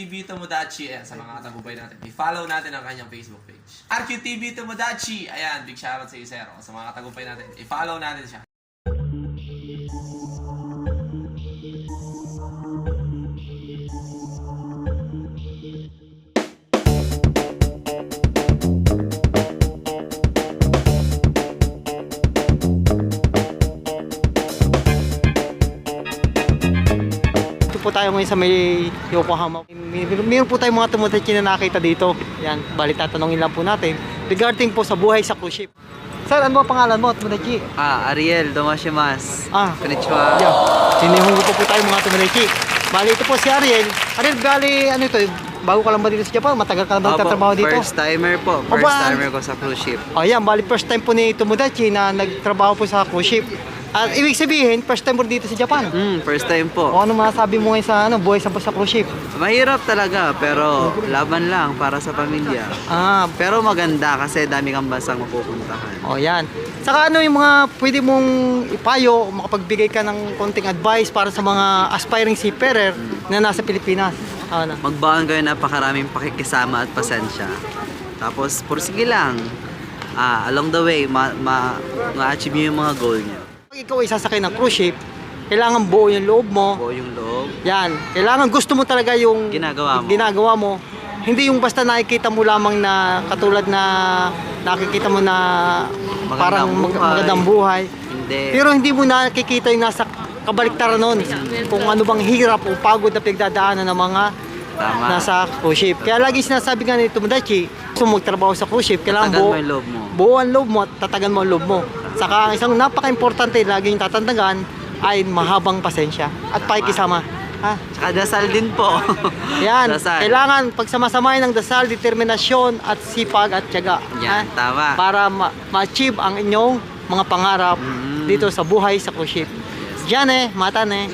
RQTV Tomodachi, ayan, sa mga tagumpay natin. I-follow natin ang kanyang Facebook page. RQTV Tomodachi, ayan, big shoutout sa iyo, sir. O, Sa mga tagumpay natin, i-follow natin siya. Po tayo ngayon sa may Yokohama. Mayroon po tayong mga tumutatsi na nakita dito. Yan, bali tatanungin lang po natin. Regarding po sa buhay sa cruise ship. Sir, ano ba pangalan mo, tumutatsi? Ah, Ariel, domashimasu. Ah, Konnichiwa. yeah. Sinihungo po po tayo mga tumutatsi. Bali, ito po si Ariel. Ariel, gali, ano ito, bago ka lang ba dito sa Japan? Matagal ka lang ba nagtatrabaho dito? First timer po. First timer ko sa cruise ship. Oh, yan, bali first time po ni Tomodachi na nagtrabaho po sa cruise ship. At ibig sabihin, first time po dito sa Japan. Hmm, first time po. O ano masasabi mo ngayon sa ano, buhay sa, sa cruise ship? Mahirap talaga, pero laban lang para sa pamilya. Ah, Pero maganda kasi dami kang bansang mapupuntahan. O yan. Saka ano yung mga pwede mong ipayo, o makapagbigay ka ng konting advice para sa mga aspiring seafarer na nasa Pilipinas. Ano? Magbaon kayo napakaraming pakikisama at pasensya. Tapos, pursige lang. Ah, along the way, ma- ma- ma-achieve nyo yung mga goal nyo. Pag ikaw ay sasakay ng cruise ship, kailangan buo yung loob mo. Buo yung loob. Yan. Kailangan gusto mo talaga yung Ginagawa mo. ginagawa mo. Hindi yung basta nakikita mo lamang na katulad na nakikita mo na parang mag- buhay. magandang buhay. Hindi. Pero hindi mo nakikita yung nasa kabaliktaran nun. Kung ano bang hirap o pagod na pinagdadaanan ng mga Tama. nasa cruise ship. Kaya lagi sinasabi nga ni Tomodachi, gusto mo magtrabaho sa cruise ship, kailangan buo, mo yung loob mo. buo ang loob mo at tatagan mo ang loob mo. Saka ang isang napaka-importante lagi yung tatandagan ay mahabang pasensya at pakikisama. Ha? Tsaka dasal din po. Yan, Dasal. kailangan pagsamasamahin ng dasal, determinasyon at sipag at tiyaga. Yan, ha? tama. Para ma- ma-achieve ang inyong mga pangarap Mm. dito sa buhay sa cruise ship. Diyan eh, matan eh.